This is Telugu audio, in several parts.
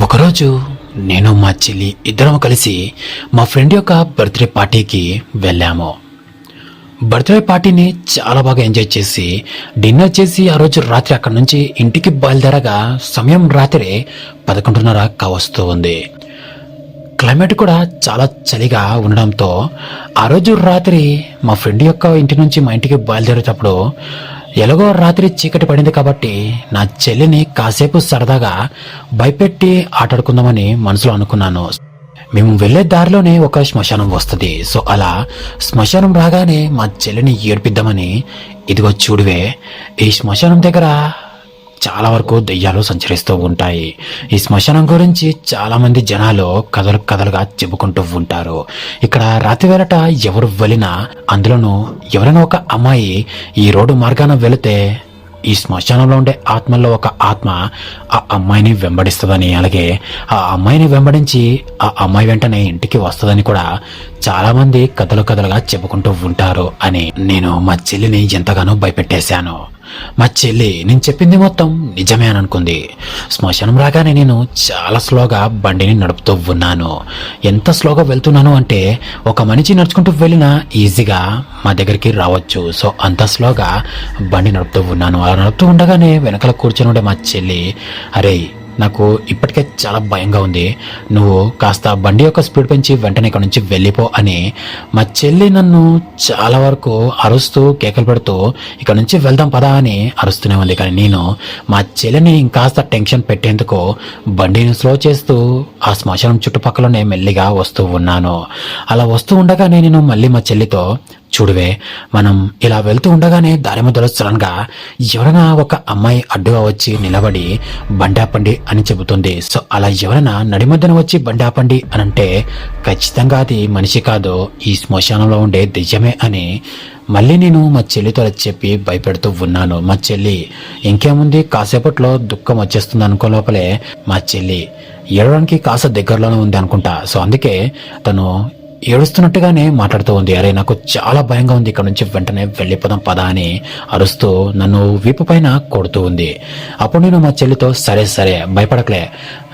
ఒకరోజు నేను మా చెల్లి ఇద్దరం కలిసి మా ఫ్రెండ్ యొక్క బర్త్డే పార్టీకి వెళ్ళాము. బర్త్డే పార్టీని చాలా బాగా ఎంజాయ్ చేసి డిన్నర్ చేసి ఆ రోజు రాత్రి అక్కడ నుంచి ఇంటికి బయలుదేరగా సమయం రాత్రి పదకొండున్నర కావస్తూ ఉంది. క్లైమేట్ కూడా చాలా చలిగా ఉండడంతో ఆ రోజు రాత్రి మా ఫ్రెండ్ యొక్క ఇంటి నుంచి మా ఇంటికి బయలుదేరేటప్పుడు ఎలాగో రాత్రి చీకటి పడింది కాబట్టి నా చెల్లిని కాసేపు సరదాగా భయపెట్టి ఆటాడుకుందామని మనసులో అనుకున్నాను. మేము వెళ్ళే దారిలోనే ఒక శ్మశానం వస్తుంది. సో అలా శ్మశానం రాగానే మా చెల్లిని ఏడ్పిద్దామని ఇదిగో చూడువే ఈ శ్మశానం దగ్గర చాలా వరకు దెయ్యాలు సంచరిస్తూ ఉంటాయి. ఈ శ్మశానం గురించి చాలామంది జనాలు కథలు కథలుగా చెప్పుకుంటూ ఉంటారు. ఇక్కడ రాత్రి వేళట ఎవరు వెళ్ళినా అందులోనూ ఎవరైనా ఒక అమ్మాయి ఈ రోడ్డు మార్గాన వెళితే ఈ శ్మశానంలో ఉండే ఆత్మల్లో ఒక ఆత్మ ఆ అమ్మాయిని వెంబడిస్తుందని అలాగే ఆ అమ్మాయిని వెంబడించి ఆ అమ్మాయి వెంటనే ఇంటికి వస్తుందని కూడా చాలామంది కథలు కథలుగా చెప్పుకుంటూ ఉంటారు అని నేను మా చెల్లిని ఎంతగానో భయపెట్టేశాను. మా చెల్లి నేను చెప్పింది మొత్తం నిజమే అని అనుకుంది. శ్మశానం రాగానే నేను చాలా స్లోగా బండిని నడుపుతూ ఉన్నాను. ఎంత స్లోగా వెళ్తున్నాను అంటే ఒక మనిషి నడుచుకుంటూ వెళ్ళినా ఈజీగా మా దగ్గరికి రావచ్చు. సో అంత స్లోగా బండి నడుపుతూ ఉన్నాను. అలా నడుపుతూ ఉండగానే వెనకాల కూర్చొని ఉండే మా చెల్లి అరే నాకు ఇప్పటికే చాలా భయంగా ఉంది. నువ్వు కాస్త బండి యొక్క స్పీడ్ పెంచి వెంటనే ఇక్కడ నుంచి వెళ్ళిపో అని మా చెల్లి నన్ను చాలా వరకు అరుస్తూ కేకలు పెడుతూ ఇక్కడ నుంచి వెళ్దాం పదా అని అరుస్తూనే ఉంది. కానీ నేను మా చెల్లిని ఇంకాస్త టెన్షన్ పెట్టేందుకు బండిని స్లో చేస్తూ ఆ శ్మశానం చుట్టుపక్కలనే మెల్లిగా వస్తూ ఉన్నాను. అలా వస్తూ ఉండగానే నేను మళ్ళీ మా చెల్లితో చూడువే మనం ఇలా వెళ్తూ ఉండగానే దారి మధ్యలో సడన్గా ఎవరైనా ఒక అమ్మాయి అడ్డుగా వచ్చి నిలబడి బండి ఆపండి అని చెబుతుంది. సో అలా ఎవరైనా నడిమధ్యన వచ్చి బండి ఆపండి అని అంటే ఖచ్చితంగా అది మనిషి కాదు ఈ శ్మశానంలో ఉండే దెయ్యమే అని మళ్ళీ నేను మా చెల్లితో చెప్పి భయపెడుతూ ఉన్నాను. మా చెల్లి ఇంకేముంది? కాసేపట్లో దుఃఖం వచ్చేస్తుంది అనుకో లోపలే మా చెల్లి. ఏడవడానికి కాస్త దగ్గరలోనే ఉంది అనుకుంటా. సో అందుకే తను ఏడుస్తున్నట్టుగానే మాట్లాడుతూ ఉంది. అరే నాకు చాలా భయంగా ఉంది. ఇక్కడ నుంచి వెంటనే వెళ్ళిపోదాం పదా అని అరుస్తూ నన్ను వీపు పైన కొడుతూ ఉంది. అప్పుడు నేను మా చెల్లితో సరే సరే భయపడకలే.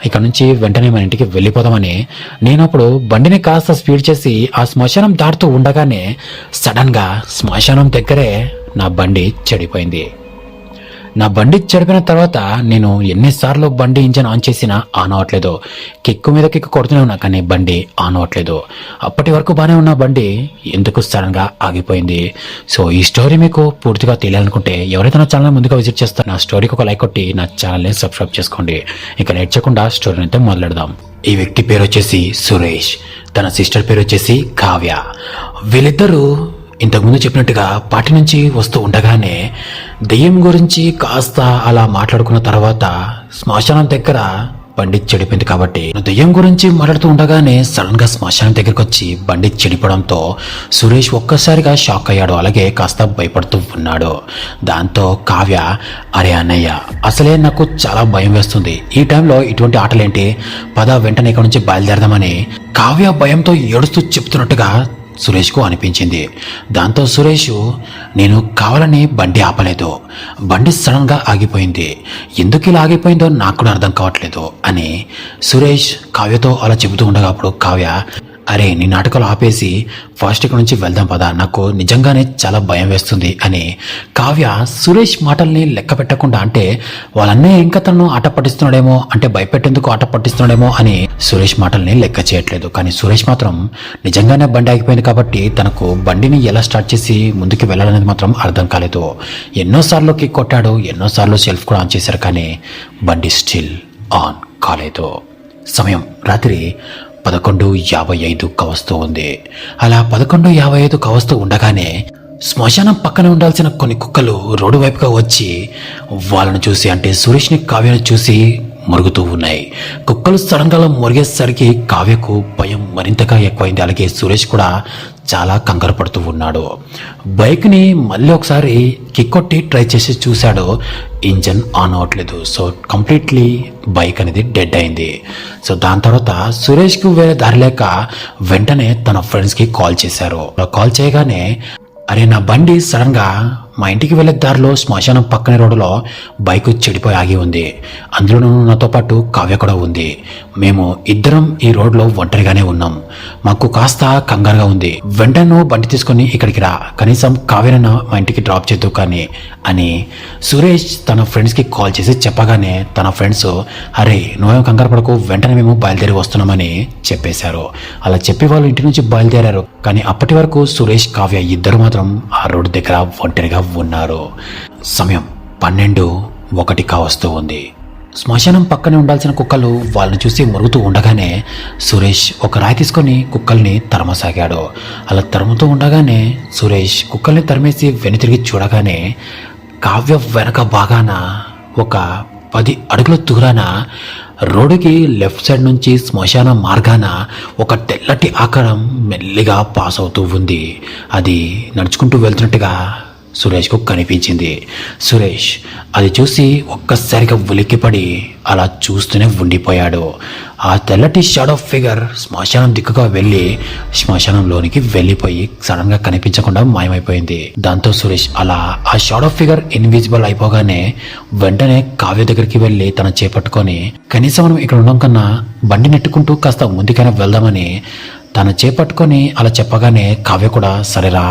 ఇక్కడ నుంచి వెంటనే మన ఇంటికి వెళ్ళిపోదామని నేను అప్పుడు బండిని కాస్త స్పీడ్ చేసి ఆ శ్మశానం దాటుతూ ఉండగానే సడన్గా శ్మశానం దగ్గరే నా బండి చెడిపోయింది. నా బండి చెడిపిన తర్వాత నేను ఎన్నిసార్లు బండి ఇంజన్ ఆన్ చేసినా ఆన్ అవ్వట్లేదు కిక్కు మీద కిక్కు కొడుతూనే ఉన్నా కానీ బండి ఆన్ అవ్వట్లేదు అప్పటి వరకు బాగానే ఉన్న బండి ఎందుకు సడన్గా ఆగిపోయింది? సో ఈ స్టోరీ మీకు పూర్తిగా తెలియాలనుకుంటే ఎవరైతే నా ఛానల్ ముందుగా విజిట్ చేస్తారో నా స్టోరీకి ఒక లైక్ కొట్టి నా ఛానల్ని సబ్స్క్రైబ్ చేసుకోండి. ఇక లేట్ చేయకుండా స్టోరీని అయితే మొదలెడదాం. ఈ వ్యక్తి పేరు వచ్చేసి సురేష్. తన సిస్టర్ పేరు వచ్చేసి కావ్య. వీళ్ళిద్దరూ ఇంతకుముందు చెప్పినట్టుగా పాటి నుంచి వస్తూ ఉండగానే దెయ్యం గురించి కాస్త అలా మాట్లాడుకున్న తర్వాత శ్మశానం దగ్గర బండి చెడిపోయింది కాబట్టి దెయ్యం గురించి మాట్లాడుతూ ఉండగానే సడన్గా శ్మశానం దగ్గరికి వచ్చి బండి చెడిపోవడంతో సురేష్ ఒక్కసారిగా షాక్ అయ్యాడు. అలాగే కాస్త భయపడుతూ ఉన్నాడు. దాంతో కావ్య అరే అన్నయ్య అసలే నాకు చాలా భయం వేస్తుంది. ఈ టైంలో ఇటువంటి ఆటలేంటి? పద వెంటనే ఇక్కడ నుంచి బయలుదేరదామని. కావ్య భయంతో ఏడుస్తూ చెప్తున్నట్టుగా సురేష్కు అనిపించింది. దాంతో సురేష్ నేను కావాలని బండి ఆపలేదు. బండి సడన్గా ఆగిపోయింది. ఎందుకు ఇలా ఆగిపోయిందో నాకు కూడా అర్థం కావట్లేదు అని సురేష్ కావ్యతో అలా చెబుతూ ఉండగా అప్పుడు కావ్య అరే నీ నాటకాలు ఆపేసి ఫాస్ట్ ఇక్కడ నుంచి వెళ్దాం పదా నాకు నిజంగానే చాలా భయం వేస్తుంది అని కావ్య సురేష్ మాటల్ని లెక్క పెట్టకుండా అంటే వాళ్ళన్నే ఇంకా తను ఆట పట్టిస్తున్నాడేమో అంటే భయపెట్టేందుకు ఆట పట్టిస్తున్నాడేమో అని సురేష్ మాటల్ని లెక్క చేయట్లేదు. కానీ సురేష్ మాత్రం నిజంగానే బండి ఆగిపోయింది కాబట్టి తనకు బండిని ఎలా స్టార్ట్ చేసి ముందుకు వెళ్ళాలనేది మాత్రం అర్థం కాలేదు. ఎన్నోసార్లు కిక్ కొట్టాడు ఎన్నోసార్లు సెల్ఫ్ కూడా ఆన్ చేశారు కానీ బండి స్టిల్ ఆన్ కాలేదు. సమయం రాత్రి పదకొండు యాభై ఐదు కవస్తూ ఉంది. అలా పదకొండు యాభై ఐదు కవస్తూ ఉండగానే శ్మశానం పక్కన ఉండాల్సిన కొన్ని కుక్కలు రోడ్డు వైపుగా వచ్చి వాళ్ళను చూసి అంటే సురేష్ని కావ్యను చూసి మురుగుతూ ఉన్నాయి. కుక్కలు సడన్గా మురిగేసరికి కావ్యకు భయం మరింతగా ఎక్కువైంది. అలాగే సురేష్ కూడా చాలా కంగారు పడుతూ ఉన్నాడు. బైక్ని మళ్ళీ ఒకసారి కిక్ కొట్టి ట్రై చేసి చూశాడు. ఇంజన్ ఆన్ అవ్వట్లేదు. సో కంప్లీట్లీ బైక్ అనేది డెడ్ అయింది. సో దాని తర్వాత సురేష్కి వేరే దారి లేక వెంటనే తన ఫ్రెండ్స్కి కాల్ చేశారు. కాల్ చేయగానే అరే నా బండి సడన్గా మా ఇంటికి వెళ్ళే దారిలో శ్మశానం పక్కనే రోడ్డులో బైక్ చెడిపోయి ఆగి ఉంది. అందులోనూ నాతో పాటు కావ్య కూడా ఉంది. మేము ఇద్దరం ఈ రోడ్లో ఒంటరిగానే ఉన్నాం. మాకు కాస్త కంగారుగా ఉంది. వెంటనే బండి తీసుకొని ఇక్కడికి రా. కనీసం కావ్యను మా ఇంటికి డ్రాప్ చేద్దు కానీ అని సురేష్ తన ఫ్రెండ్స్కి కాల్ చేసి చెప్పగానే తన ఫ్రెండ్స్ అరే నువ్వేం కంగారు పడకు. వెంటనే మేము బయలుదేరి వస్తున్నామని చెప్పేశారు. అలా చెప్పి వాళ్ళు ఇంటి నుంచి బయలుదేరారు. కానీ అప్పటి వరకు సురేష్ కావ్య ఇద్దరు మాత్రం ఆ రోడ్డు దగ్గర ఒంటరిగా ఉన్నారు. సమయం పన్నెండు ఒకటి కావస్తూ ఉంది. శ్మశానం పక్కనే ఉండాల్సిన కుక్కలు వాళ్ళని చూసి మురుగుతూ ఉండగానే సురేష్ ఒక రాయి తీసుకొని కుక్కల్ని తరమసాగాడు. అలా తరుముతూ ఉండగానే సురేష్ కుక్కల్ని తరిమేసి వెనుతిరిగి చూడగానే కావ్య వెనక బాగాన ఒక పది అడుగుల దూరాన రోడ్డుకి లెఫ్ట్ సైడ్ నుంచి శ్మశాన మార్గాన ఒక తెల్లటి ఆకారం మెల్లిగా పాస్ అవుతూ ఉంది. అది నడుచుకుంటూ వెళ్తున్నట్టుగా సురేష్కు కనిపించింది. సురేష్ అది చూసి ఒక్కసారిగా ఉలిక్కిపడి అలా చూస్తూనే ఉండిపోయాడు. ఆ తెల్లటి షాడో ఫిగర్ శ్మశానం దిక్కుగా వెళ్ళి శ్మశానంలోనికి వెళ్ళిపోయి సడన్గా కనిపించకుండా మాయమైపోయింది. దాంతో సురేష్ అలా ఆ షాడో ఫిగర్ ఇన్విజిబుల్ అయిపోగానే వెంటనే కావ్య దగ్గరికి వెళ్ళి తన చేపట్టుకొని కనీసం మనం ఇక్కడ ఉండడం కన్నా బండి నెట్టుకుంటూ కాస్త ముందుకైనా వెళ్దామని తన చేపట్టుకొని అలా చెప్పగానే కావ్య కూడా సరేరా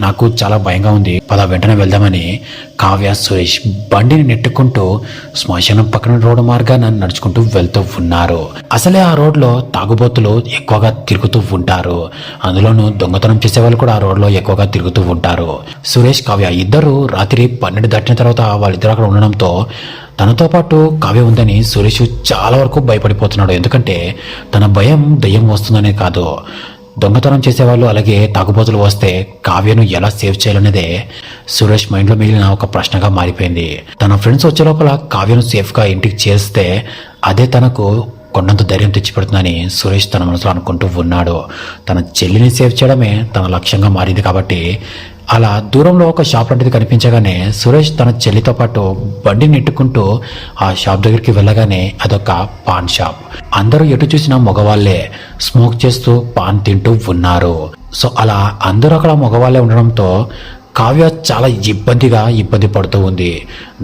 నాకు చాలా భయంగా ఉంది. పద వెంటనే వెళ్దామని కావ్య సురేష్ బండిని నెట్టుకుంటూ శ్మశానం పక్కన రోడ్డు మార్గాన నడుచుకుంటూ వెళ్తూ ఉన్నారు. అసలే ఆ రోడ్లో తాగుబోతులు ఎక్కువగా తిరుగుతూ ఉంటారు. అందులోనూ దొంగతనం చేసే వాళ్ళు కూడా ఆ రోడ్లో ఎక్కువగా తిరుగుతూ ఉంటారు. సురేష్ కావ్య ఇద్దరు రాత్రి పన్నెండు దాటిన తర్వాత వాళ్ళిద్దరు అక్కడ ఉండడంతో తనతో పాటు కావ్య ఉందని సురేష్ చాలా వరకు భయపడిపోతున్నాడు. ఎందుకంటే తన భయం దయ్యం వస్తుందనే కాదు. దొంగతనం చేసేవాళ్ళు అలాగే తాగుబోతులు వస్తే కావ్యను ఎలా సేవ్ చేయాలనేదే సురేష్ మైండ్లో మిగిలిన ఒక ప్రశ్నగా మారిపోయింది. తన ఫ్రెండ్స్ వచ్చే లోపల కావ్యను సేఫ్గా ఇంటికి చేస్తే అదే తనకు కొండంత ధైర్యం తెచ్చిపెడుతుందని సురేష్ తన మనసులో అనుకుంటూ ఉన్నాడు. తన చెల్లిని సేవ్ చేయడమే తన లక్ష్యంగా మారింది కాబట్టి అలా దూరంలో ఒక షాప్ లాంటిది కనిపించగానే సురేష్ తన చెల్లితో పాటు బండిని నెట్టుకుంటూ ఆ షాప్ దగ్గరికి వెళ్ళగానే అదొక పాన్ షాప్. అందరూ ఎటు చూసినా మగవాళ్ళే స్మోక్ చేస్తూ పాన్ తింటూ ఉన్నారు. సో అలా అందరూ అక్కడ మగవాళ్ళే ఉండడంతో కావ్య చాలా ఇబ్బందిగా ఇబ్బంది పడుతూ ఉంది.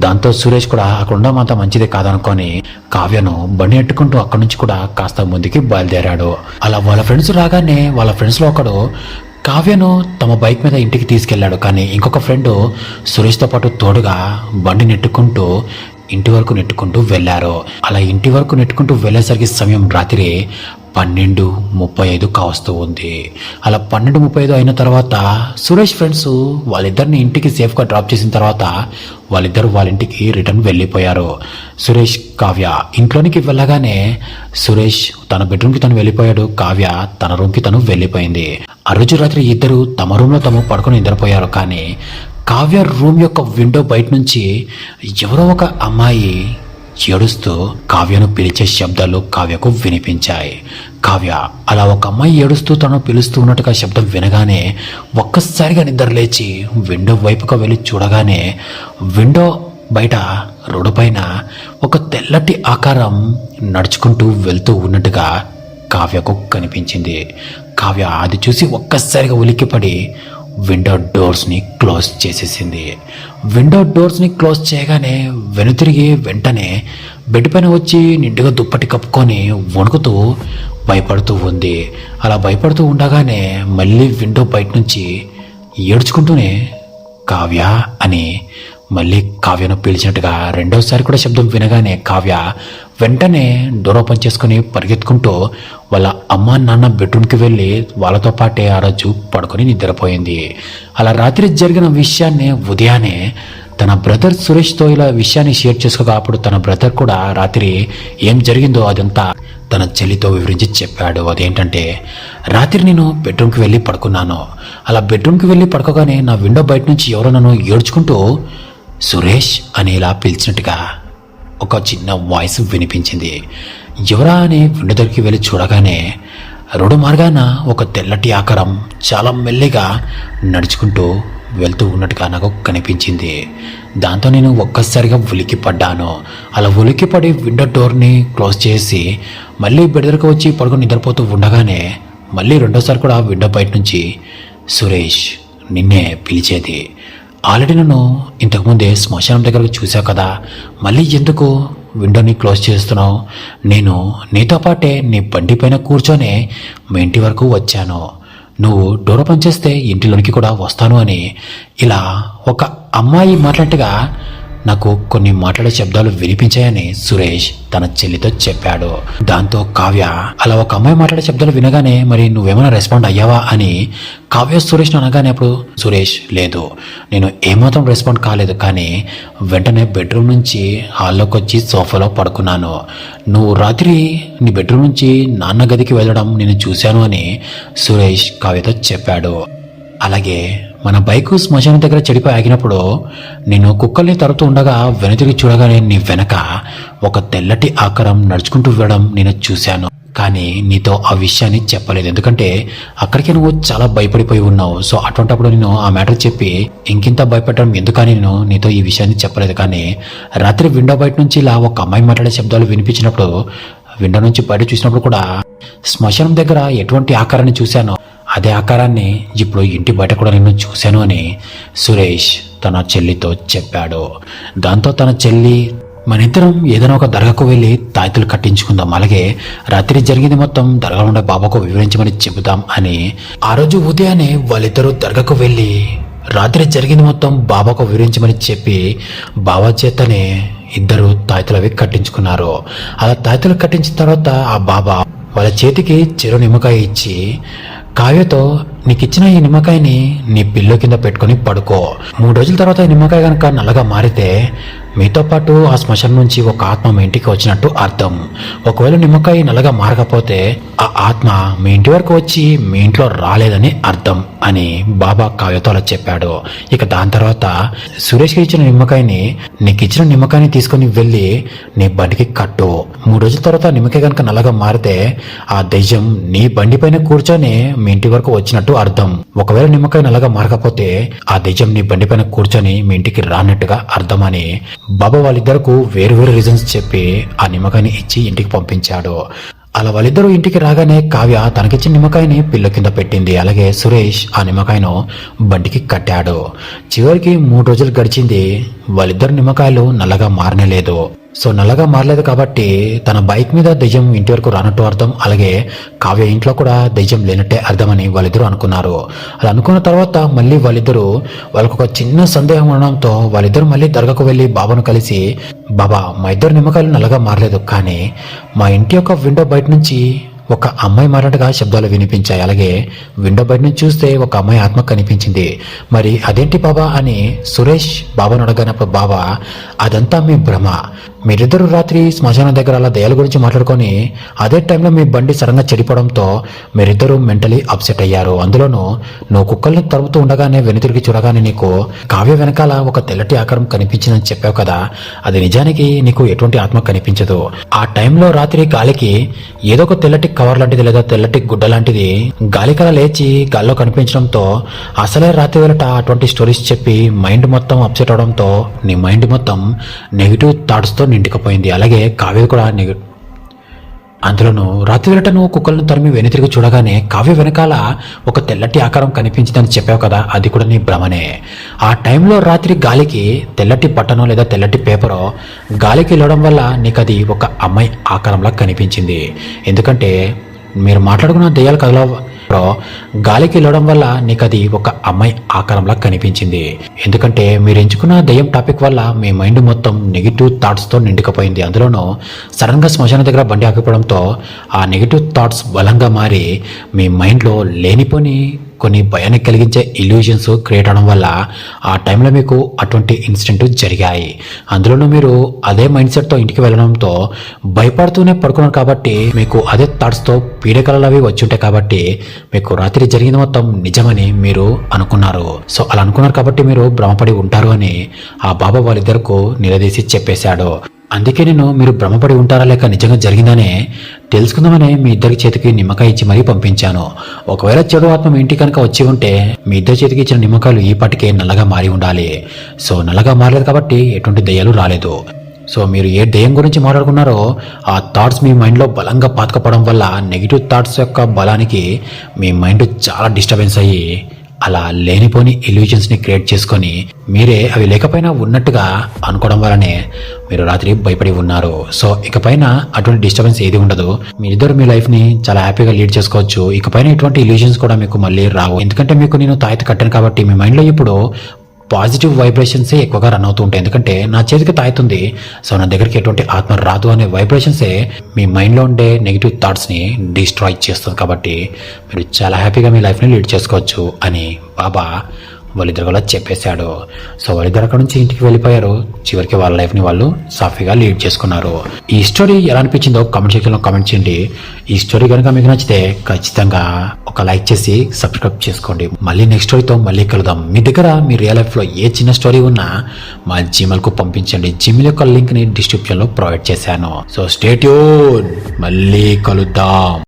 దాంతో సురేష్ కూడా అక్కడ ఉండడం అంత మంచిది కాదనుకొని కావ్యను బండి ఎట్టుకుంటూ అక్కడి నుంచి కూడా కాస్త ముందుకి బయలుదేరాడు. అలా వాళ్ళ ఫ్రెండ్స్ రాగానే వాళ్ళ ఫ్రెండ్స్లో ఒకడు కావ్యను తమ బైక్ మీద ఇంటికి తీసుకెళ్ళాడు కానీ ఇంకొక ఫ్రెండ్ సురేష్తో పాటు తోడుగా బండి నెట్టుకుంటూ ఇంటి వరకు నెట్టుకుంటూ వెళ్ళారు. అలా ఇంటి వరకు నెట్టుకుంటూ వెళ్ళేసరికి సమయం రాత్రి పన్నెండు ముప్పై ఐదు కావస్తూ ఉంది. అలా పన్నెండు ముప్పై ఐదు అయిన తర్వాత సురేష్ ఫ్రెండ్స్ వాళ్ళిద్దరిని ఇంటికి సేఫ్గా డ్రాప్ చేసిన తర్వాత వాళ్ళిద్దరు వాళ్ళ ఇంటికి రిటర్న్ వెళ్ళిపోయారు. సురేష్ కావ్య ఇంట్లోనికి వెళ్ళగానే సురేష్ తన బెడ్రూమ్కి తను వెళ్ళిపోయాడు. కావ్య తన రూమ్కి తను వెళ్ళిపోయింది. ఆ రోజు రాత్రి ఇద్దరు తమ రూమ్లో తమ పడుకుని నిద్రపోయారు కానీ కావ్య రూమ్ యొక్క విండో బయట నుంచి ఎవరో ఒక అమ్మాయి ఏడుస్తూ కావ్యను పిలిచే శబ్దాలు కావ్యకు వినిపించాయి. కావ్య అలా ఒక అమ్మాయి ఏడుస్తూ తను పిలుస్తూ ఉన్నట్టుగా శబ్దం వినగానే ఒక్కసారిగా నిద్ర లేచి విండో వైపుగా వెళ్ళి చూడగానే విండో బయట రోడ్డుపైన ఒక తెల్లటి ఆకారం నడుచుకుంటూ వెళ్తూ ఉన్నట్టుగా కావ్యకు కనిపించింది. కావ్య అది చూసి ఒక్కసారిగా ఉలిక్కిపడి విండో డోర్స్ని క్లోజ్ చేసేసింది. విండో డోర్స్ని క్లోజ్ చేయగానే వెనుతిరిగి వెంటనే బెడ్ పైన వచ్చి నిండుగా దుప్పటి కప్పుకొని వణుకుతూ భయపడుతూ ఉంది. అలా భయపడుతూ ఉండగానే మళ్ళీ విండో బయట నుంచి ఏడ్చుకుంటూనే కావ్య అని మళ్ళీ కావ్యను పిలిచినట్టుగా రెండోసారి కూడా శబ్దం వినగానే కావ్య వెంటనే డోర్ చేసుకుని పరిగెత్తుకుంటూ వాళ్ళ అమ్మ నాన్న బెడ్రూమ్కి వెళ్ళి వాళ్ళతో పాటే ఆ రోజు పడుకొని నిద్రపోయింది. అలా రాత్రి జరిగిన విషయాన్ని ఉదయాన్నే తన బ్రదర్ సురేష్తో ఇలా విషయాన్ని షేర్ చేసుకోగా అప్పుడు తన బ్రదర్ కూడా రాత్రి ఏం జరిగిందో అదంతా తన చెల్లితో వివరించి చెప్పాడు. అదేంటంటే రాత్రి నేను బెడ్రూమ్కి వెళ్ళి పడుకున్నాను. అలా బెడ్రూమ్కి వెళ్ళి పడుకోగానే నా విండో బయట నుంచి ఎవరో నన్ను ఏడ్చుకుంటూ సురేష్ అని ఇలా పిలిచినట్టుగా ఒక చిన్న వాయిస్ వినిపించింది. ఎవరా అని విండో దగ్గరికి వెళ్ళి చూడగానే రోడ్డు మార్గాన ఒక తెల్లటి ఆకారం చాలా మెల్లిగా నడుచుకుంటూ వెళ్తూ ఉన్నట్టుగా నాకు కనిపించింది. దాంతో నేను ఒక్కసారిగా ఉలికి పడ్డాను అలా ఉలిక్కిపడి విండో డోర్ని క్లోజ్ చేసి మళ్ళీ బెడ్ దగ్గరకు వచ్చి పడుకుని నిద్రపోతూ ఉండగానే మళ్ళీ రెండోసారి కూడా విండో బయట నుంచి సురేష్ నిన్నే పిలిచేది. ఆల్రెడీ నన్ను ఇంతకుముందే శ్మశానం దగ్గరకు చూసావు కదా. మళ్ళీ ఎందుకు విండోని క్లోజ్ చేస్తున్నావు? నేను నీతో పాటే నీ బండి పైన కూర్చొని మీ ఇంటి వరకు వచ్చాను. నువ్వు డోర్ పనిచేస్తే చేస్తే ఇంటిలోనికి కూడా వస్తాను అని. ఇలా ఒక అమ్మాయి మాట్లాడినట్టుగా నాకు కొన్ని మాట్లాడే శబ్దాలు వినిపించాయని సురేష్ తన చెల్లితో చెప్పాడు. దాంతో కావ్య అలా ఒక అమ్మాయి మాట్లాడే శబ్దాలు వినగానే మరి నువ్వేమైనా రెస్పాండ్ అయ్యావా అని కావ్య సురేష్ అనగానే అప్పుడు సురేష్ లేదు. నేను ఏమాత్రం రెస్పాండ్ కాలేదు కానీ వెంటనే బెడ్రూమ్ నుంచి హాల్లోకి వచ్చి సోఫాలో పడుకున్నాను. నువ్వు రాత్రి నీ బెడ్రూమ్ నుంచి నాన్న గదికి వెళ్ళడం నేను చూశాను అని సురేష్ కావ్యతో చెప్పాడు. అలాగే మన బైకు శ్మశానం దగ్గర చెడిపోయి ఆగినప్పుడు నేను కుక్కల్ని తరుతూ ఉండగా వెనుతిరిగి చూడగానే నీ వెనక ఒక తెల్లటి ఆకారం నడుచుకుంటూ వెళ్ళడం నేను చూశాను. కానీ నీతో ఆ విషయాన్ని చెప్పలేదు. ఎందుకంటే అక్కడికి నువ్వు చాలా భయపడిపోయి ఉన్నావు. సో అటువంటప్పుడు నేను ఆ మ్యాటర్ చెప్పి ఇంకింత భయపెట్టడం ఎందుకని నేను నీతో ఈ విషయాన్ని చెప్పలేదు. కానీ రాత్రి విండో బయట నుంచి ఇలా ఒక అమ్మాయి మాట్లాడే శబ్దాలు వినిపించినప్పుడు విండో నుంచి బయట చూసినప్పుడు కూడా శ్మశానం దగ్గర ఎటువంటి ఆకారాన్ని చూశానో అదే ఆకారాన్ని ఇప్పుడు ఇంటి బయట కూడా నేను చూశాను అని సురేష్ తన చెల్లితో చెప్పాడు. దాంతో తన చెల్లి మన ఇద్దరం ఏదైనా ఒక దర్గాకు వెళ్ళి తాయితులు కట్టించుకుందాం. అలాగే రాత్రి జరిగింది మొత్తం దర్గా ఉండే బాబాకు వివరించమని చెబుదాం అని. ఆ రోజు ఉదయాన్నే వాళ్ళిద్దరూ దర్గాకు వెళ్ళి రాత్రి జరిగింది మొత్తం బాబాకు వివరించమని చెప్పి బాబా చేతనే ఇద్దరు తాయితులు అవి కట్టించుకున్నారు. అలా తాయితులు కట్టించిన తర్వాత ఆ బాబా వాళ్ళ చేతికి చెరు నిమ్మకాయ ఇచ్చి కావ్యతో నీకిచ్చిన ఈ నిమ్మకాయని నీ పిల్లో కింద పెట్టుకొని పడుకో. మూడు రోజుల తర్వాత ఈ నిమ్మకాయ కనుక నల్లగా మారితే మీతో పాటు ఆ శ్మశానం నుంచి ఒక ఆత్మ మీ ఇంటికి వచ్చినట్టు అర్థం. ఒకవేళ నిమ్మకాయ నల్లగా మారకపోతే ఆ ఆత్మ మీ ఇంటి వరకు వచ్చి మీ ఇంట్లో రాలేదని అర్థం అని బాబా కావ్యతో అలా చెప్పాడు. ఇక దాని తర్వాత సురేష్కి ఇచ్చిన నిమ్మకాయని నీకు ఇచ్చిన నిమ్మకాయని తీసుకొని వెళ్ళి నీ బండికి కట్టు. మూడు రోజుల తర్వాత నిమ్మకాయ కనుక నల్లగా మారితే ఆ దెయ్యం నీ బండి పైన కూర్చొని మీ ఇంటి వరకు వచ్చినట్టు అర్థం. ఒకవేళ నిమ్మకాయ నల్లగా మారకపోతే ఆ దెయ్యం నీ బండి పైన కూర్చొని మీ ఇంటికి రానట్టుగా అర్థమని బాబా వాళ్ళిద్దరకు వేరు వేరు రీజన్స్ చెప్పి ఆ నిమ్మకాయని ఇచ్చి ఇంటికి పంపించాడు. అలా వాళ్ళిద్దరూ ఇంటికి రాగానే కావ్య తనకిచ్చిన నిమ్మకాయని పిల్ల కింద పెట్టింది. అలాగే సురేష్ ఆ నిమ్మకాయను బండికి కట్టాడు. చివరికి మూడు రోజులు గడిచింది. వాళ్ళిద్దరు నిమ్మకాయలు నల్లగా మారనేలేదు. సో నల్లగా మారలేదు కాబట్టి తన బైక్ మీద దెయ్యం ఇంటి వరకు రానట్టు అర్థం. అలాగే కావ్య ఇంట్లో కూడా దెయ్యం లేనట్టే అర్థమని వాళ్ళిద్దరూ అనుకున్నారు. అలా అనుకున్న తర్వాత మళ్ళీ వాళ్ళిద్దరూ వాళ్ళకు ఒక చిన్న సందేహం ఉండడంతో వాళ్ళిద్దరూ మళ్ళీ దర్గాకు వెళ్ళి బాబాను కలిసి బాబా మా ఇద్దరు నిమ్మకాయలు నల్లగా మారలేదు కానీ మా ఇంటి యొక్క విండో బయట నుంచి ఒక అమ్మాయి మాట్లాడగా శబ్దాలు వినిపించాయి. అలాగే విండో బయట నుంచి చూస్తే ఒక అమ్మాయి ఆత్మ కనిపించింది. మరి అదేంటి బాబా అని సురేష్ బాబాను అడగనప్పుడు బాబా అదంతా మీ భ్రమ. మీరిద్దరు రాత్రి శ్మశానం దగ్గర అలా దయాల గురించి మాట్లాడుకొని అదే టైంలో మీ బండి సడన్గా చెడిపోవడంతో మీరిద్దరూ మెంటలీ అప్సెట్ అయ్యారు. అందులోనూ నువ్వు కుక్కల్ని తరుముతూ ఉండగానే వెనుతిరిగి చూడగానే నీకు కావ్య వెనకాల ఒక తెల్లటి ఆకారం కనిపించిందని చెప్పావు కదా. అది నిజానికి నీకు ఎటువంటి ఆత్మ కనిపించదు. ఆ టైంలో రాత్రి గాలికి ఏదో ఒక తెల్లటి కవర్ లాంటిది లేదా తెల్లటి గుడ్డ లాంటిది గాలికల లేచి గాల్లో కనిపించడంతో అసలే రాత్రి వేళట అటువంటి స్టోరీస్ చెప్పి మైండ్ మొత్తం అప్సెట్ అవడంతో నీ మైండ్ మొత్తం నెగిటివ్ థాట్స్తో నిండుకుపోయింది అలాగే కావ్య కూడా నెగిటివ్ అందులోనూ రాత్రి వేళట నువ్వు కుక్కలను తరిమి వెనుతిరిగి చూడగానే కావ్య వెనకాల ఒక తెల్లటి ఆకారం కనిపించిందని చెప్పావు కదా అది కూడా నీ భ్రమనే. ఆ టైంలో రాత్రి గాలికి తెల్లటి బట్టనో లేదా తెల్లటి పేపరో గాలికి వెళ్ళడం వల్ల నీకు అది ఒక అమ్మాయి ఆకారంలా కనిపించింది. ఎందుకంటే మీరు మాట్లాడుకున్న దెయ్యాలు కదల గాలికి వెళ్ళడం వల్ల నీకు అది ఒక అమ్మాయి ఆకారంలా కనిపించింది. ఎందుకంటే మీరు ఎంచుకున్న దెయ్యం టాపిక్ వల్ల మీ మైండ్ మొత్తం నెగిటివ్ థాట్స్తో నిండుకపోయింది అందులోనూ సడన్గా శ్మశాన దగ్గర బండి ఆగిపోవడంతో ఆ నెగిటివ్ థాట్స్ బలంగా మారి మీ మైండ్లో లేనిపోని కొన్ని భయాన్ని కలిగించే ఇల్యూజన్స్ క్రియేట్ అవడం వల్ల ఆ టైంలో మీకు అటువంటి ఇన్సిడెంట్ జరిగాయి. అందులోనూ మీరు అదే మైండ్ సెట్తో ఇంటికి వెళ్ళడంతో భయపడుతూనే పడుకున్నారు కాబట్టి మీకు అదే థాట్స్తో పీడకలలు అవి వచ్చి ఉంటాయి కాబట్టి మీకు రాత్రి జరిగింది మొత్తం నిజమని మీరు అనుకున్నారు. సో అలా అనుకున్నారు కాబట్టి మీరు భ్రమపడి ఉంటారు అని ఆ బాబా వాళ్ళిద్దరకు నిలదీసి చెప్పేశాడు. అందుకే నేను మీరు భ్రమపడి ఉంటారా లేక నిజంగా జరిగిందనే తెలుసుకుందామని మీ ఇద్దరి చేతికి నిమ్మకాయ ఇచ్చి మరీ పంపించాను. ఒకవేళ చెడు ఆత్మ మీ ఇంటి కనుక వచ్చి ఉంటే మీ ఇద్దరి చేతికి ఇచ్చిన నిమ్మకాయలు ఈ పాటికే నల్లగా మారి ఉండాలి. సో నల్లగా మారలేదు కాబట్టి ఎటువంటి దయ్యాలు రాలేదు. సో మీరు ఏ దయ్యం గురించి మాట్లాడుకున్నారో ఆ థాట్స్ మీ మైండ్లో బలంగా పాతకపోవడం వల్ల నెగిటివ్ థాట్స్ యొక్క బలానికి మీ మైండ్ చాలా డిస్టర్బెన్స్ అయ్యి అలా లేనిపోని ఇల్యూజన్స్ని క్రియేట్ చేసుకొని మీరే అవి లేకపోయినా ఉన్నట్టుగా అనుకోవడం వల్లనే మీరు రాత్రి భయపడి ఉన్నారు. సో ఇకపైన అటువంటి డిస్టర్బెన్స్ ఏది ఉండదు. మీరిద్దరు మీ లైఫ్ని చాలా హ్యాపీగా లీడ్ చేసుకోవచ్చు. ఇకపైన ఎటువంటి ఇల్యూజన్స్ కూడా మీకు మళ్ళీ రావు. ఎందుకంటే మీకు నేను తాయిత కట్టాను కాబట్టి మీ మైండ్లో ఇప్పుడు పాజిటివ్ వైబ్రేషన్సే ఎక్కువగా రన్ అవుతూ ఉంటాయి. ఎందుకంటే నా చేతికి తాగుతుంది సో నా దగ్గరికి ఎటువంటి ఆత్మ రాదు అనే వైబ్రేషన్సే మీ మైండ్లో ఉండే నెగిటివ్ థాట్స్ని డిస్ట్రాయ్ చేస్తుంది. కాబట్టి మీరు చాలా హ్యాపీగా మీ లైఫ్ని లీడ్ చేసుకోవచ్చు అని బాబా వాళ్ళిద్దరు కూడా చెప్పేశాడు. సో వాళ్ళిద్దరు అక్కడ నుంచి ఇంటికి వెళ్ళిపోయారు. చివరికి వాళ్ళ లైఫ్ని వాళ్ళు సాఫీగా లీడ్ చేసుకున్నారు. ఈ స్టోరీ ఎలా అనిపించిందో కామెంట్ సెక్షన్లో కామెంట్ చేయండి. ఈ స్టోరీ కనుక మీకు నచ్చితే ఖచ్చితంగా ఒక లైక్ చేసి సబ్స్క్రైబ్ చేసుకోండి. మళ్ళీ నెక్స్ట్ స్టోరీతో మళ్ళీ కలుద్దాం. మీ దగ్గర మీ రియల్ లైఫ్లో ఏ చిన్న స్టోరీ ఉన్నా మా జీమెయిల్కు పంపించండి. జీమెయిల్ యొక్క లింక్ని డిస్క్రిప్షన్లో ప్రొవైడ్ చేశాను. సో స్టేట్యూన్ మళ్ళీ కలుద్దాం.